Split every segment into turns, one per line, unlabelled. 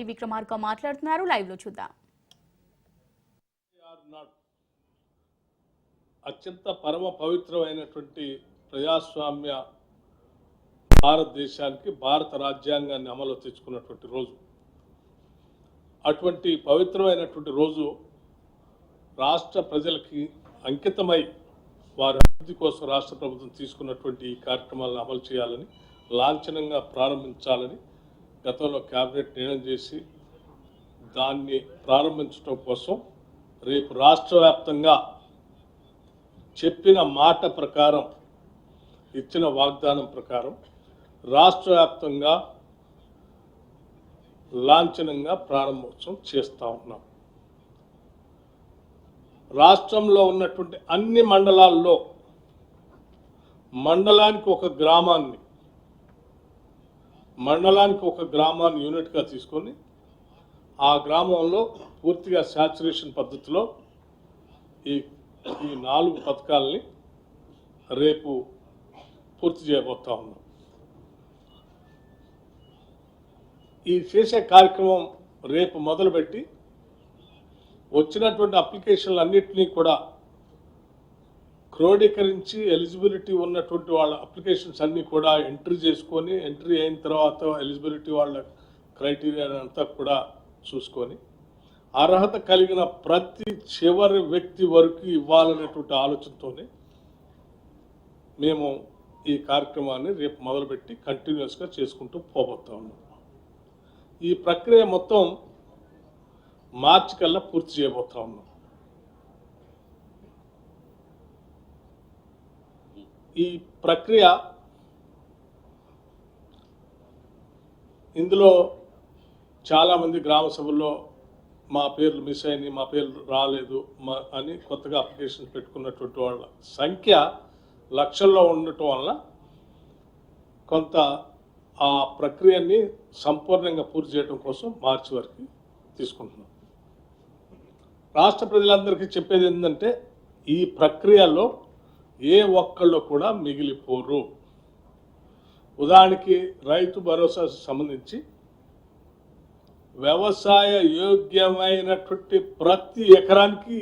భట్టి విక్రమార్క మాట్లాడుతున్నారు. లైవ్లో చూద్దాం.
అత్యంత పరమ పవిత్రమైనటువంటి ప్రజాస్వామ్య భారతదేశానికి భారత రాజ్యాంగాన్ని అమలు తెచ్చుకున్నటువంటి రోజు. అటువంటి పవిత్రమైనటువంటి రోజు రాష్ట్ర ప్రజలకి అంకితమై వారి అభివృద్ధి కోసం రాష్ట్ర ప్రభుత్వం తీసుకున్నటువంటి ఈ కార్యక్రమాలను అమలు చేయాలని లాంఛనంగా ప్రారంభించాలని గతంలో క్యాబినెట్ నిర్ణయం చేసి దాన్ని ప్రారంభించడం కోసం రేపు రాష్ట్ర వ్యాప్తంగా చెప్పిన మాట ప్రకారం ఇచ్చిన వాగ్దానం ప్రకారం రాష్ట్ర వ్యాప్తంగా లాంఛనంగా ప్రారంభోత్సవం చేస్తూ ఉన్నాం. రాష్ట్రంలో ఉన్నటువంటి అన్ని మండలాల్లో మండలానికి ఒక గ్రామాన్ని మండలానికి ఒక గ్రామాన్ని యూనిట్గా తీసుకొని ఆ గ్రామంలో పూర్తిగా శాచురేషన్ పద్ధతిలో ఈ ఈ నాలుగు పథకాలని రేపు పూర్తి చేయబోతా ఉన్నాం. ఈ చేసే కార్యక్రమం రేపు మొదలుపెట్టి వచ్చినటువంటి అప్లికేషన్లు అన్నింటినీ కూడా క్రోడీకరించి ఎలిజిబిలిటీ ఉన్నటువంటి వాళ్ళ అప్లికేషన్స్ అన్నీ కూడా ఎంట్రీ చేసుకొని ఎంట్రీ అయిన తర్వాత ఎలిజిబిలిటీ వాళ్ళ క్రైటీరియా అంతా కూడా చూసుకొని అర్హత కలిగిన ప్రతి చివరి వ్యక్తి వరకు ఇవ్వాలనేటువంటి ఆలోచనతోనే మేము ఈ కార్యక్రమాన్ని రేపు మొదలుపెట్టి కంటిన్యూస్గా చేసుకుంటూ పోబోతా ఉన్నాం. ఈ ప్రక్రియ మొత్తం మార్చి కల్లా పూర్తి చేయబోతా ఉన్నాం. ఈ ప్రక్రియ ఇందులో చాలామంది గ్రామ సభల్లో మా పేర్లు మిస్ అయింది మా పేర్లు రాలేదు మా అని కొత్తగా అప్లికేషన్ పెట్టుకున్నటువంటి వాళ్ళ సంఖ్య లక్షల్లో ఉండటం వల్ల కొంత ఆ ప్రక్రియని సంపూర్ణంగా పూర్తి చేయడం కోసం మార్చి వరకు తీసుకుంటున్నాం. రాష్ట్ర ప్రజలందరికీ చెప్పేది ఏంటంటే ఈ ప్రక్రియలో ఏ ఒక్కళ్ళు కూడా మిగిలిపోరు. ఉదాహరణకి రైతు భరోసా సంబంధించి వ్యవసాయ యోగ్యమైనటువంటి ప్రతి ఎకరానికి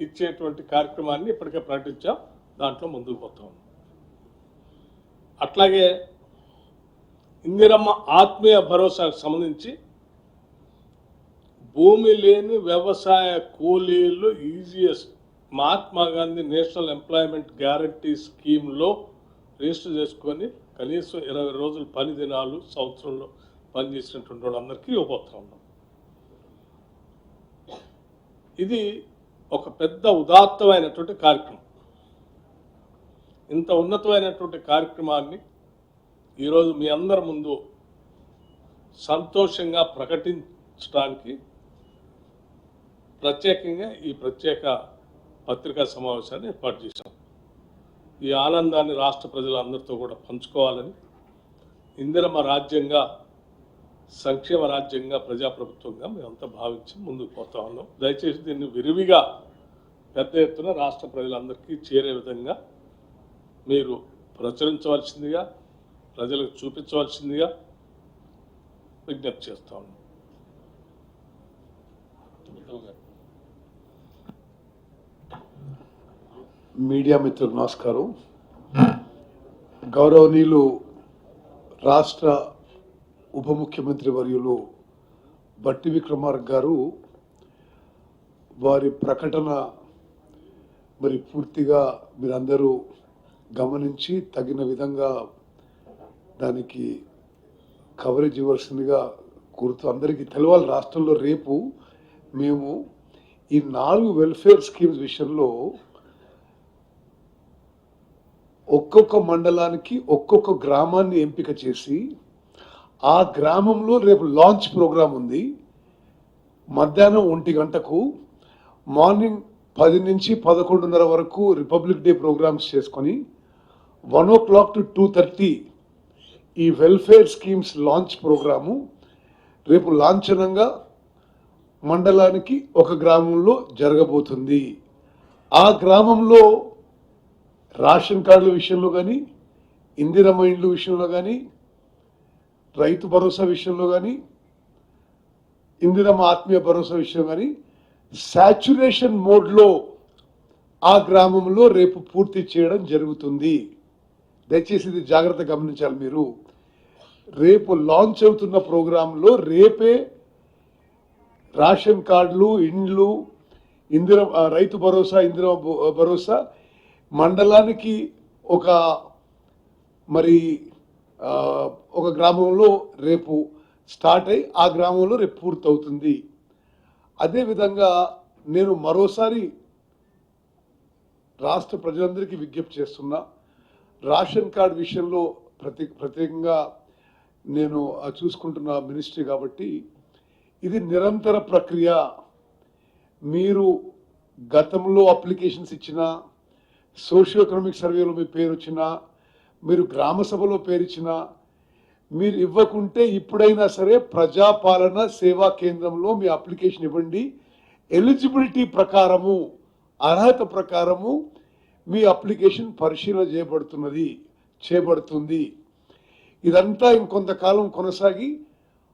ఇచ్చేటువంటి కార్యక్రమాన్ని ఇప్పటికే ప్రకటించాం. దాంట్లో ముందుకు పోతాం. అట్లాగే ఇందిరమ్మ ఆత్మీయ భరోసాకు సంబంధించి భూమి లేని వ్యవసాయ కూలీలు EGS Mahatma Gandhi national employment guarantee స్కీమ్లో రిజిస్టర్ చేసుకొని కనీసం ఇరవై రోజులు పని దినాలు సంవత్సరంలో పనిచేసినటువంటి వాళ్ళందరికీ ఇవ్వబోతా ఉన్నాం. ఇది ఒక పెద్ద ఉదాత్తమైనటువంటి కార్యక్రమం. ఇంత ఉన్నతమైనటువంటి కార్యక్రమాన్ని ఈరోజు మీ అందరి ముందు సంతోషంగా ప్రకటించడానికి ప్రత్యేకంగా ఈ ప్రత్యేక పత్రికా సమావేశాన్ని ఏర్పాటు చేశాం. ఈ ఆనందాన్ని రాష్ట్ర ప్రజలందరితో కూడా పంచుకోవాలని ఇందిరమ రాజ్యంగా సంక్షేమ రాజ్యంగా ప్రజాప్రభుత్వంగా మేమంతా భావించి ముందుకు పోతా ఉన్నాం. దయచేసి దీన్ని విరివిగా పెద్ద ఎత్తున రాష్ట్ర ప్రజలందరికీ చేరే విధంగా మీరు ప్రచురించవలసిందిగా ప్రజలకు చూపించవలసిందిగా విజ్ఞప్తి చేస్తా ఉన్నాం.
మీడియా మిత్రులకు నమస్కారం. గౌరవనీయులు రాష్ట్ర ఉప ముఖ్యమంత్రి వర్యులు బట్టి విక్రమార్క గారు వారి ప్రకటన మరి పూర్తిగా మీరందరూ గమనించి తగిన విధంగా దానికి కవరేజ్ ఇవ్వాల్సిందిగా కోరుతూ అందరికీ తెలవాలి. రాష్ట్రంలో రేపు మేము ఈ నాలుగు వెల్ఫేర్ స్కీమ్స్ విషయంలో ఒక్కొక్క మండలానికి ఒక్కొక్క గ్రామాన్ని ఎంపిక చేసి ఆ గ్రామంలో రేపు లాంచ్ ప్రోగ్రాం ఉంది. మధ్యాహ్నం ఒంటి గంటకు మార్నింగ్ పది నుంచి పదకొండున్నర వరకు రిపబ్లిక్ డే ప్రోగ్రామ్స్ చేసుకొని one o'clock to two thirty ఈ వెల్ఫేర్ స్కీమ్స్ లాంచ్ ప్రోగ్రాము రేపు లాంఛనంగా మండలానికి ఒక గ్రామంలో జరగబోతుంది. ఆ గ్రామంలో రేషన్ కార్డుల విషయంలో కానీ ఇందిరమ్మ ఇండ్ల విషయంలో కానీ రైతు భరోసా విషయంలో కానీ ఇందిరమ్మ ఆత్మీయ భరోసా విషయం కానీ శాచ్యురేషన్ మోడ్లో ఆ గ్రామంలో రేపు పూర్తి చేయడం జరుగుతుంది. దయచేసి ఇది జాగ్రత్త గమనించాలి మీరు. రేపు లాంచ్ అవుతున్న ప్రోగ్రాంలో రేపే రేషన్ కార్డులు ఇండ్లు ఇందిర రైతు భరోసా ఇందిర భరోసా మండలానికి ఒక మరి ఒక గ్రామంలో రేపు స్టార్ట్ అయి ఆ గ్రామంలో రేపు పూర్తవుతుంది. అదేవిధంగా నేను మరోసారి రాష్ట్ర ప్రజలందరికీ విజ్ఞప్తి చేస్తున్నా. రేషన్ కార్డు విషయంలో ప్రతి ప్రత్యేకంగా నేను చూసుకుంటున్న మినిస్ట్రీ కాబట్టి ఇది నిరంతర ప్రక్రియ. మీరు గతంలో అప్లికేషన్స్ ఇచ్చినా సోషియో ఎకనామిక్ సర్వేలో మీ పేరు వచ్చినా మీరు గ్రామ సభలో పేరు మీరు ఇవ్వకుంటే ఇప్పుడైనా సరే ప్రజాపాలన సేవా కేంద్రంలో మీ అప్లికేషన్ ఇవ్వండి. ఎలిజిబిలిటీ ప్రకారము అర్హత ప్రకారము మీ అప్లికేషన్ పరిశీలన చేయబడుతున్నది చేయబడుతుంది ఇదంతా ఇంకొంతకాలం కొనసాగి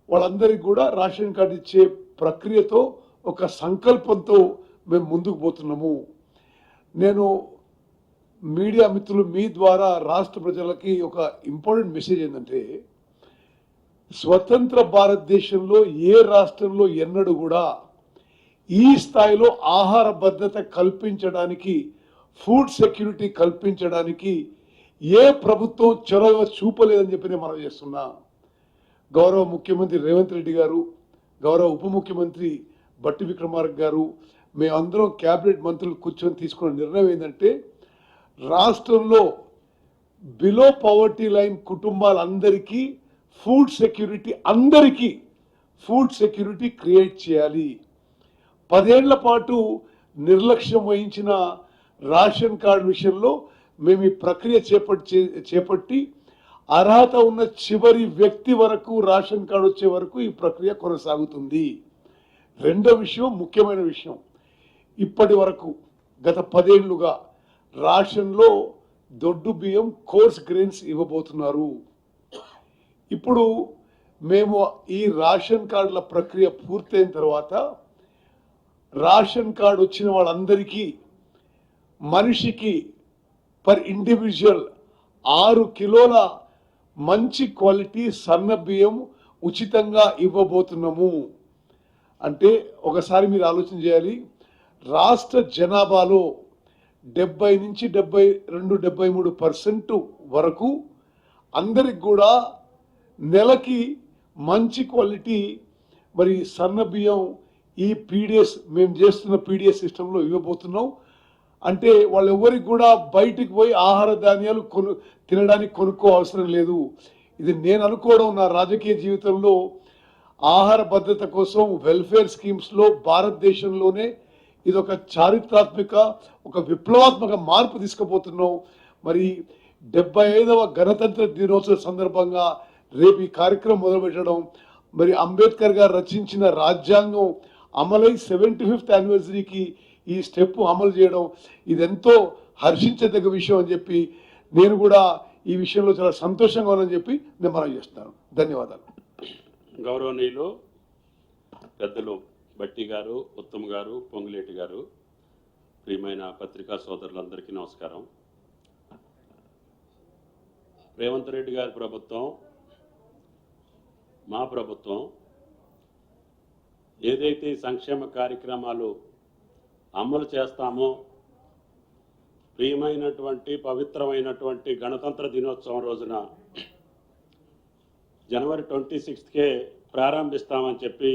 వాళ్ళందరికీ కూడా రేషన్ కార్డు ఇచ్చే ప్రక్రియతో ఒక సంకల్పంతో మేము ముందుకు పోతున్నాము. నేను మీడియా మిత్రులు మీ ద్వారా రాష్ట్ర ప్రజలకి ఒక ఇంపార్టెంట్ మెసేజ్ ఏంటంటే స్వతంత్ర భారతదేశంలో ఏ రాష్ట్రంలో ఎన్నడూ కూడా ఈ స్థాయిలో ఆహార భద్రత కల్పించడానికి ఫుడ్ సెక్యూరిటీ కల్పించడానికి ఏ ప్రభుత్వం చొరవ చూపలేదని చెప్పి నేను మనం చేస్తున్నా. గౌరవ ముఖ్యమంత్రి రేవంత్ రెడ్డి గారు గౌరవ ఉప ముఖ్యమంత్రి బట్టి విక్రమార్క గారు మేమందరం క్యాబినెట్ మంత్రులు కూర్చొని తీసుకున్న నిర్ణయం ఏంటంటే రాష్ట్రంలో బిలో పవర్టీ లైన్ కుటుంబాలందరికీ ఫుడ్ సెక్యూరిటీ అందరికీ ఫుడ్ సెక్యూరిటీ క్రియేట్ చేయాలి. పదేళ్ళ పాటు నిర్లక్ష్యం వహించిన రేషన్ కార్డు విషయంలో మేము ఈ ప్రక్రియ చేపట్టి చేపట్టి అర్హత ఉన్న చివరి వ్యక్తి వరకు రేషన్ కార్డు వచ్చే వరకు ఈ ప్రక్రియ కొనసాగుతుంది. రెండో విషయం ముఖ్యమైన విషయం. ఇప్పటి వరకు గత పదేళ్ళుగా రాషన్లో దొడ్డు బియ్యం కోర్స్ గ్రెయిన్స్ ఇవ్వబోతున్నారు. ఇప్పుడు మేము ఈ రేషన్ కార్డుల ప్రక్రియ పూర్తయిన తర్వాత రేషన్ కార్డు వచ్చిన వాళ్ళందరికీ మనిషికి పర్ ఇండివిజువల్ ఆరు కిలోల మంచి క్వాలిటీ సన్న బియ్యం ఉచితంగా ఇవ్వబోతున్నాము. అంటే ఒకసారి మీరు ఆలోచన చేయాలి రాష్ట్ర జనాభాలో డెబ్బై నుంచి డెబ్బై రెండు డెబ్బై మూడు పర్సెంట్ వరకు అందరికి కూడా నెలకి మంచి క్వాలిటీ మరి సన్న బియ్యం ఈ పీడిఎస్ మేము చేస్తున్న పీడిఎస్ సిస్టంలో ఇవ్వబోతున్నాం. అంటే వాళ్ళు ఎవరికి కూడా బయటికి పోయి ఆహార ధాన్యాలు కొను తినడానికి కొనుక్కో అవసరం లేదు. ఇది నేను అనుకోవడం నా రాజకీయ జీవితంలో ఆహార భద్రత కోసం వెల్ఫేర్ స్కీమ్స్లో భారతదేశంలోనే ఇది ఒక చారిత్రాత్మక ఒక విప్లవాత్మక మార్పు తీసుకుపోతున్నాం మరి డెబ్బై ఐదవ గణతంత్ర దినోత్సవ సందర్భంగా రేపు ఈ కార్యక్రమం మొదలుపెట్టడం మరి అంబేద్కర్ గారు రచించిన రాజ్యాంగం అమలై సెవెంటీ ఫిఫ్త్ యానివర్సరీకి ఈ స్టెప్ అమలు చేయడం ఇదెంతో హర్షించదగ్గ విషయం అని చెప్పి నేను కూడా ఈ విషయంలో చాలా సంతోషంగా ఉన్నానని చెప్పి నేను మనం చేస్తాను ధన్యవాదాలు.
గౌరవనీయులు పెద్దలు బట్టి గారు ఉత్తమ్ గారు పొంగులేటి గారు ప్రియమైన పత్రికా సోదరులందరికీ నమస్కారం. రేవంత్ రెడ్డి గారి ప్రభుత్వం మా ప్రభుత్వం ఏదైతే సంక్షేమ కార్యక్రమాలు అమలు చేస్తామో ప్రియమైనటువంటి పవిత్రమైనటువంటి గణతంత్ర దినోత్సవం రోజున జనవరి ట్వంటీ సిక్స్త్కే ప్రారంభిస్తామని చెప్పి